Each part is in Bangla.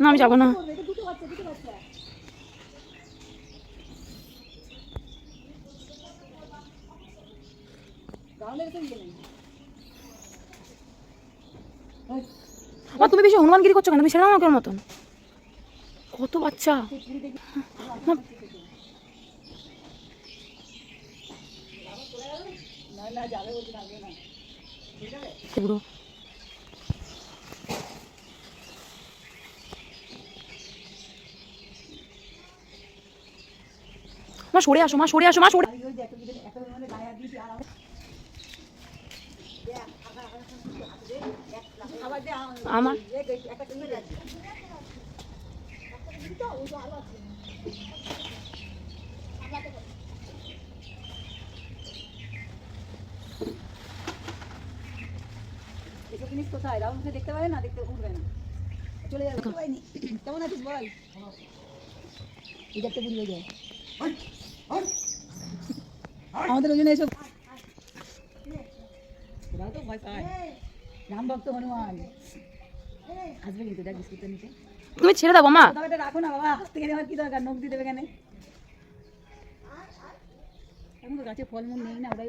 না, আমি যাব না। মা, তুমি বেশি হনুমানগিরি করছ কেন? তুমি সেরকম আমাকে মতন। কত বাচ্চা মা, না, না, যাবে বলছি না, আগে না। পুরো মা সরে আসো মা সরে আসো মা সরে। আমি ওই যে একটা দিকে- একটা মানে গায়ে হাত দিয়েছি, আর আমার- দে, আবার- আবার হাতে দে, এক- আবার দে, আমার- আমার এই যে একটা কিনে যাচ্ছে। এসব জিনিস কোথায়? রাহুলকে দেখতে পাবে না? দেখতে উঠবে না। চলে যাবে। কেমন আছিস বল? দেখতে বুড়ি হয়ে যায় আমাদের ওই জন্য এসব ওরাও তো ভয় পায়। রাম ভক্ত হনুমান। আসবে কিন্তু দেখ বিস্কুটটা নিচে তুমি ছেড়ে দাও মা তবে রাখো না বাবা। হাত থেকে নেওয়ার কি দরকার? নখ দিয়ে দেবে কেন? এখন তো গাছে ফলমূল নেই না ওরাই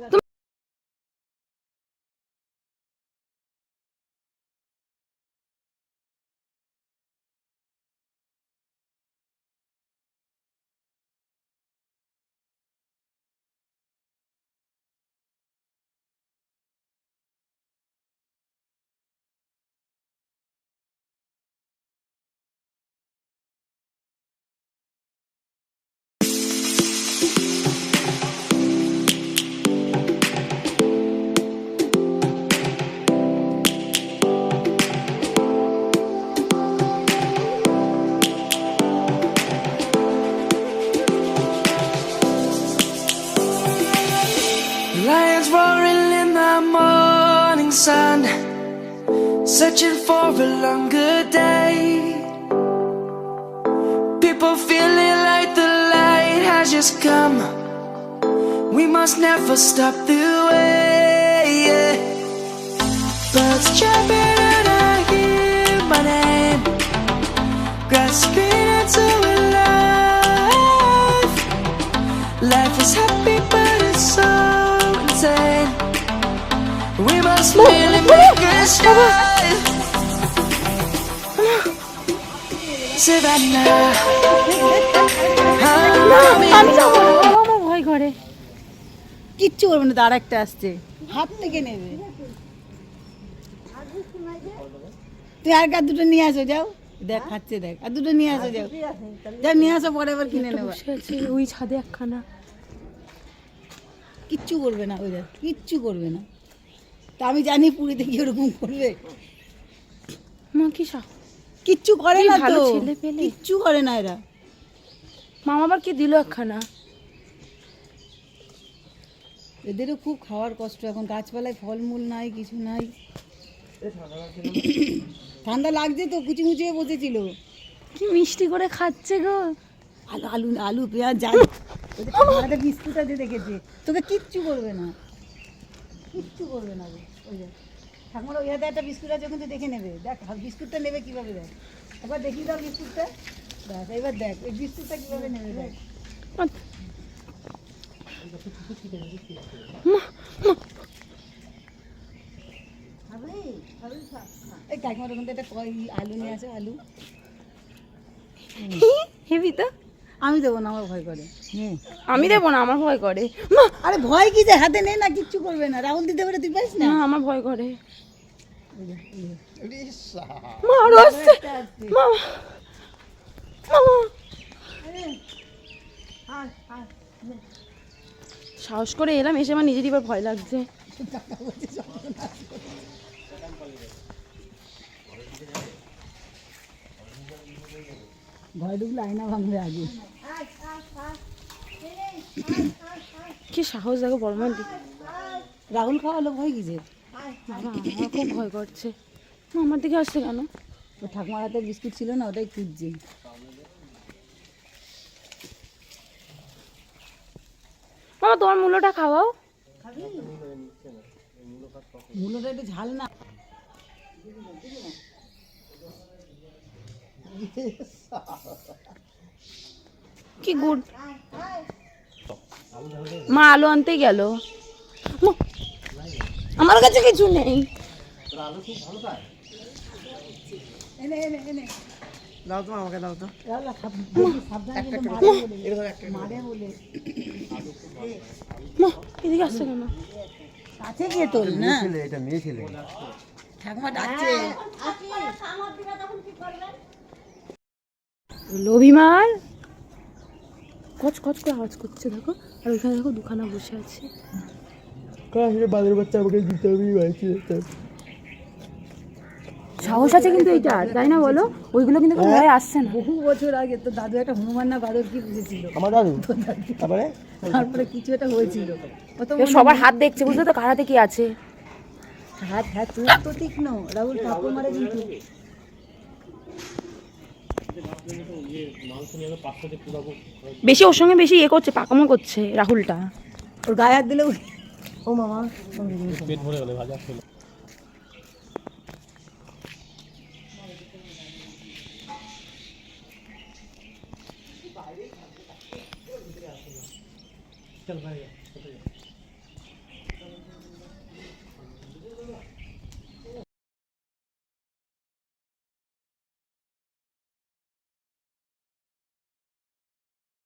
Lions roaring in the morning sun, searching for a longer day. People feeling like the light has just come. We must never stop the way. Birds chirping and I hear my name, grasping into a life. Life is happy, আমি যাব আমার ভয় করে। কিচ্ছু করবে না তার একটা আসছে। হাত থেকে নেবে। তুই আর কার দুটো নিয়ে আসো যাও। দেখ খাচ্ছে দেখ। আর দুটো নিয়ে আসো যাও। যাও নিয়ে আসো পরে আবার কিনে নেব। ওই ছাদে একখানা। কিচ্ছু করবে না ওই দেখ কিচ্ছু করবে না। তা আমি জানি পুরীতে কি ওরকম করবে। মা কি সা কিচ্ছু করে না তো। কিচ্ছু করে না এরা। মামা আবার কি দিল একখানা? এদেরও খুব খাওয়ার কষ্ট এখন গাছপালায় ফলমূল নাই কিছু নাই। ঠান্ডা লাগছে তো কুচি মুচিয়ে বসেছিল। কি মিষ্টি করে খাচ্ছে গো। আলু আলু আলু পেঁয়াজ যাই বিস্কুট আছে দেখেছে। তোকে কিচ্ছু করবে না। কিচ্ছু করবে না। ওই দেখ ঠাকুমার একটা বিস্কুট আছে কিন্তু দেখে নেবে। দেখ বিস্কুটটা নেবে কীভাবে, দেখ। একবার দেখি দাও বিস্কুটটা। দেখ, এবার দেখ, এই বিস্কুটটা কীভাবে নেবে, দেখ। এই একটা আলু নিয়ে আসে, আলু। হেবি তো। আমি দেবো না আমার ভয় করে। হ্যাঁ আমি দেবো না আমার ভয় করে। মা আরে ভয় কি যে? হাতে নে না কিচ্ছু করবে না। রাহুল দিতে পারে তুই পারিস না? আমার ভয় করে। মা আরও আসছে। মা। সাহস করে এলাম এসে আমার নিজেরই এবার ভয় লাগছে। ভয় ঢুকলে আয়না ভাঙবে আগে। কি সাহস দেখো দিকে রাহুল খাওয়ালো ভয় কি যে বাবা আমার খুব ভয় করছে। আমার দিকে আসছে কেন? ও ঠাকুমার হাতে বিস্কুট ছিল না ওটাই খুঁজছে। মামা তোমার মূল্যটা খাওয়াও। মূলোটা একটু ঝাল না। কি গুড? মা আলু আনতে গেল। আমার কাছে কিছু নেই। এনে এনে এনে। দাও তো আমাকে দাও তো। আল্লাহ, সাব- দেখি, সাবধানে কিন্তু মারে বলে মারে বলে। মা এদিকে আসছে কেন? কাছে গিয়ে তোল না। ছেলে এটা মেয়ে ছেলে ঠাকুমা ডাকছে। লবিমার কচ কচ করে আওয়াজ করছে দেখো। আর ওইখানে দেখো দুখানা বসে আছে। বাদের বাচ্চা আমাকে দিতে হবে? বাড়িতে সাহস আছে কিন্তু এইটা তাই না বলো? ওইগুলো কিন্তু কোনো ভয় আসছে না। বহু বছর আগে তো দাদু একটা হনুমান না বাদর কি বুঝেছিল? আমার দাদু? তারপরে? তারপরে কিছু একটা হয়েছিল। তো সবার হাত দেখছে বুঝলে তো কার হাতে কি আছে? হাত হাত চোখ তো ঠিক তীক্ষ্ণ রাহুল ঠাকুর মারে কিন্তু। বেশি ওর সঙ্গে বেশি ইয়ে করছে, পাকামো করছে রাহুলটা। ওর গায়ে হাত দিলে ও মামা। চল ভাই